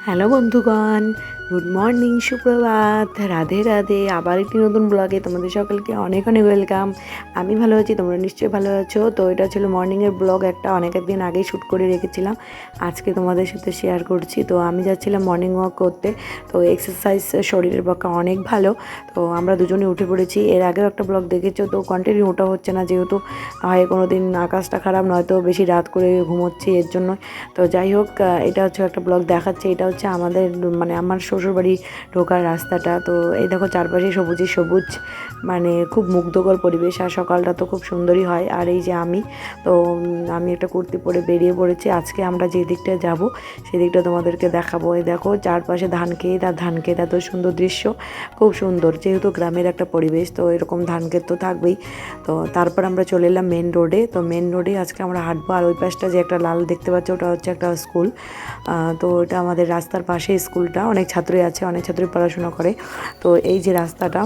Hello বন্ধুগণ good morning সুপ্রভাত। রাধে রাধে। আবার একটি নতুন ব্লগে তোমাদের সকলকে অনেক অনেক ওয়েলকাম আমি ভালো আছি, তোমরা নিশ্চয়ই ভালো আছো। তো এটা ছিল মর্নিংয়ের ব্লগ একটা অনেক দিন আগেই শ্যুট করে রেখেছিলাম। আজকে তোমাদের সাথে শেয়ার করছি। তো আমি যাচ্ছিলাম মর্নিং ওয়াক করতে। তো এক্সারসাইজ শরীরের পক্ষে অনেক ভালো। তো আমরা দুজনে উঠে পড়েছি। এর আগেও একটা ব্লগ দেখেছ? তো কন্টিনিউ ওটা হচ্ছে না, যেহেতু হয় কোনো দিন আকাশটা খারাপ, নয়তো বেশি রাত করে ঘুমোচ্ছি এর জন্য। তো যাই হোক এটা হচ্ছে একটা ব্লগ দেখাচ্ছে। এটা হচ্ছে আমাদের মানে আমার শ্বশুরবাড়ি ঢোকার রাস্তাটা। তো এই দেখো চারপাশে সবুজে সবুজ মানে খুব মুগ্ধকর পরিবেশ। আর সকালটা তো খুব সুন্দরই হয়। আর এই যে আমি, তো আমি একটা কুর্তি পরে বেরিয়ে পড়েছি। আজকে আমরা যে দিকটা যাব সেই দিকটা তোমাদেরকে দেখাবো। এই দেখো, চারপাশে ধান ক্ষেত আর ধান ক্ষেত এত সুন্দর দৃশ্য। খুব সুন্দর, যেহেতু গ্রামের একটা পরিবেশ, তো এরকম ধান ক্ষেত তো থাকবেই। তো তারপর আমরা চলে এলাম মেন রোডে তো মেন রোডে আজকে আমরা হাঁটবো। আর ওই পাশটা যে একটা লাল দেখতে পাচ্ছ, ওটা হচ্ছে একটা স্কুল তো এটা আমাদের রাস্তার পাশে স্কুলটা অনেক ছাত্রই আছে অনেক ছাত্রী পড়াশোনা করে। তো এই যে রাস্তাটা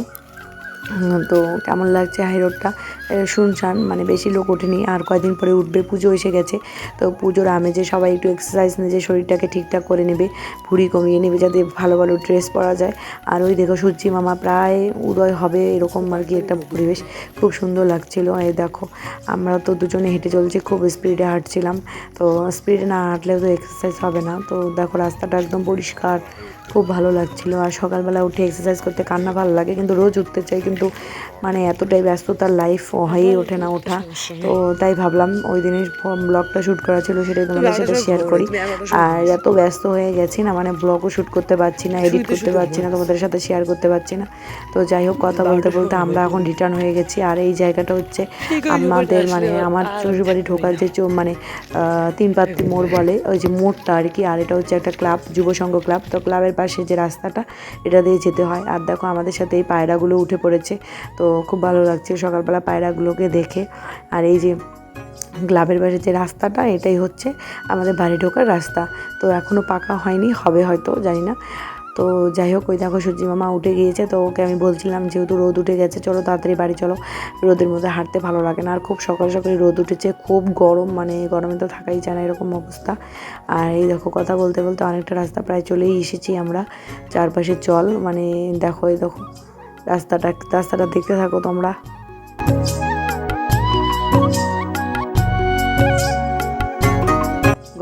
তো কেমন লাগছে হাই রোডটা? এ, শুনশান মানে বেশি লোক ওঠেনি আর কয়দিন পরে উঠবে পুজো এসে গেছে। তো পুজোর আমেজে সবাই একটু এক্সারসাইজ নিজে শরীরটাকে ঠিকঠাক করে নেবে ভুঁড়ি কমিয়ে নেবে যাতে ভালো ভালো ড্রেস পরা যায়। আর ওই দেখো সূর্যি মামা প্রায় উদয় হবে এরকম আর কি একটা পরিবেশ। খুব সুন্দর লাগছিল এই দেখো। আমরা তো দুজনে হেঁটে চলছি খুব স্পিডে হাঁটছিলাম। তো স্পিডে না হাঁটলেও তো এক্সারসাইজ হবে না। তো দেখো রাস্তাটা একদম পরিষ্কার। খুব ভালো লাগছিল। আর সকালবেলা উঠে এক্সারসাইজ করতে কান্না ভালো লাগে কিন্তু রোজ উঠতে চাই কিন্তু মানে এতটাই ব্যস্ততার লাইফ হয়েই ওঠে না ওঠা। তো তাই ভাবলাম ওই দিনের ব্লগটা শ্যুট করা ছিল সেটাই তোমাদের সাথে শেয়ার করি। আর এত ব্যস্ত হয়ে গেছি না মানে ব্লগও শ্যুট করতে পারছি না এডিট করতে পারছি না তোমাদের সাথে শেয়ার করতে পারছি না। তো যাই হোক কথা বলতে বলতে আমরা এখন রিটার্ন হয়ে গেছি। আর এই জায়গাটা হচ্ছে আমাদের মানে আমার শ্বশুরবাড়ি ঢোকার যে চো- মানে তিন পাত্তি মোড় বলে ওই যে মোড়টা আর কি আর এটা হচ্ছে একটা ক্লাব যুব সংঘ ক্লাব তো ক্লাবের পাশে যে রাস্তাটা, এটা দিয়ে যেতে হয়। আর দেখো আমাদের সাথে এই পায়রাগুলো উঠে পড়েছে, তো খুব ভালো লাগছে সকালবেলা পায়রাগুলোকে দেখে। আর এই যে ক্লাবের পাশে যে রাস্তাটা, এটাই হচ্ছে আমাদের বাড়ি ঢোকার রাস্তা। তো এখনও পাকা হয়নি, হবে হয়তো, জানি না। তো যাই হোক, ওই দেখো সূর্যি মামা উঠে গিয়েছে, তো ওকে আমি বলছিলাম যেহেতু রোদ উঠে গেছে, চলো তাড়াতাড়ি বাড়ি চলো। রোদের মধ্যে হাঁটতে ভালো লাগে না, আর খুব সকাল সকালে রোদ উঠেছে, খুব গরম মানে গরমে তো থাকাই যায় না এরকম অবস্থা। আর এই দেখো কথা বলতে বলতে অনেকটা রাস্তা প্রায় চলেই এসেছি আমরা, চারপাশে জল মানে দেখো, এই দেখো, রাস্তাটা রাস্তাটা দেখতে থাকো তোমরা।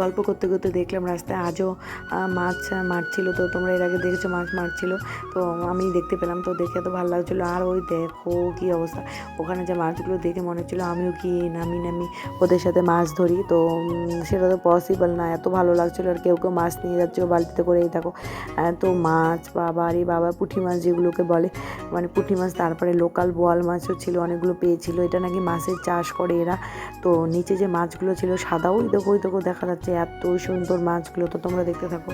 গল্প করতে করতে দেখলাম রাস্তায় আজও মাছ মারছিল। তো তোমরা এর আগে দেখেছ মাছ মারছিল। তো আমি দেখতে পেলাম, তো দেখে তো ভালো লাগছিল। আর ওই দেখো কি অবস্থা। ওখানে যে মাছগুলো দেখে মনে হচ্ছিল আমিও কি নামি নামি ওদের সাথে মাছ ধরি। তো সেটা তো পসিবল না। এত ভালো লাগছিল আর কেউ কেউ মাছ নিয়ে যাচ্ছিল বালতিতে করে। এই দেখো এত মাছ বাবা আরে বাবা, পুঁটি মাছ যেগুলোকে বলে। মানে পুঁটি মাছ, তারপরে লোকাল বোয়াল মাছও ছিল, অনেকগুলো পেয়েছিল। এটা নাকি মাছের চাষ করে এরা। তো নিচে যে মাছগুলো ছিল সাদা ওই দেখো ওই দেখো দেখা যাচ্ছে। এত সুন্দর মাছগুলো তো তোমরা দেখতে থাকো।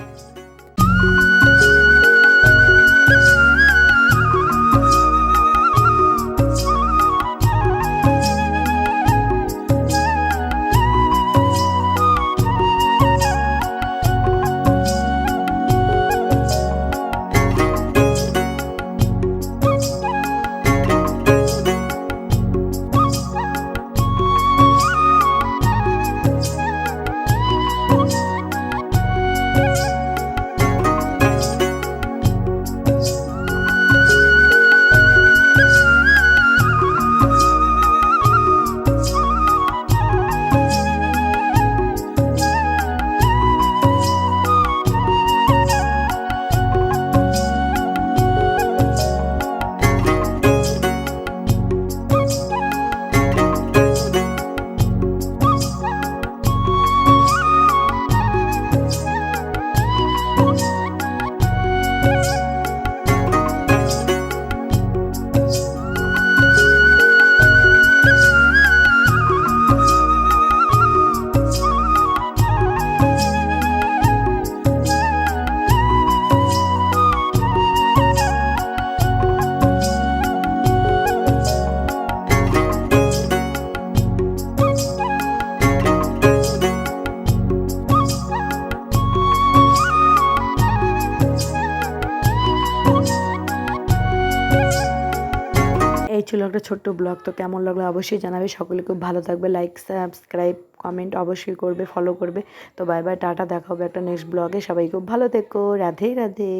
ছিল একটা ছোট্ট ব্লগ, তো কেমন লাগল অবশ্যই জানাবে। সকলে খুব ভালো থাকবে লাইক সাবস্ক্রাইব কমেন্ট অবশ্যই করবে ফলো করবে। তো বাই বাই টাটা, দেখা হবে একটা নেক্সট ব্লগে সবাই খুব ভালো থেকো। রাধে রাধে।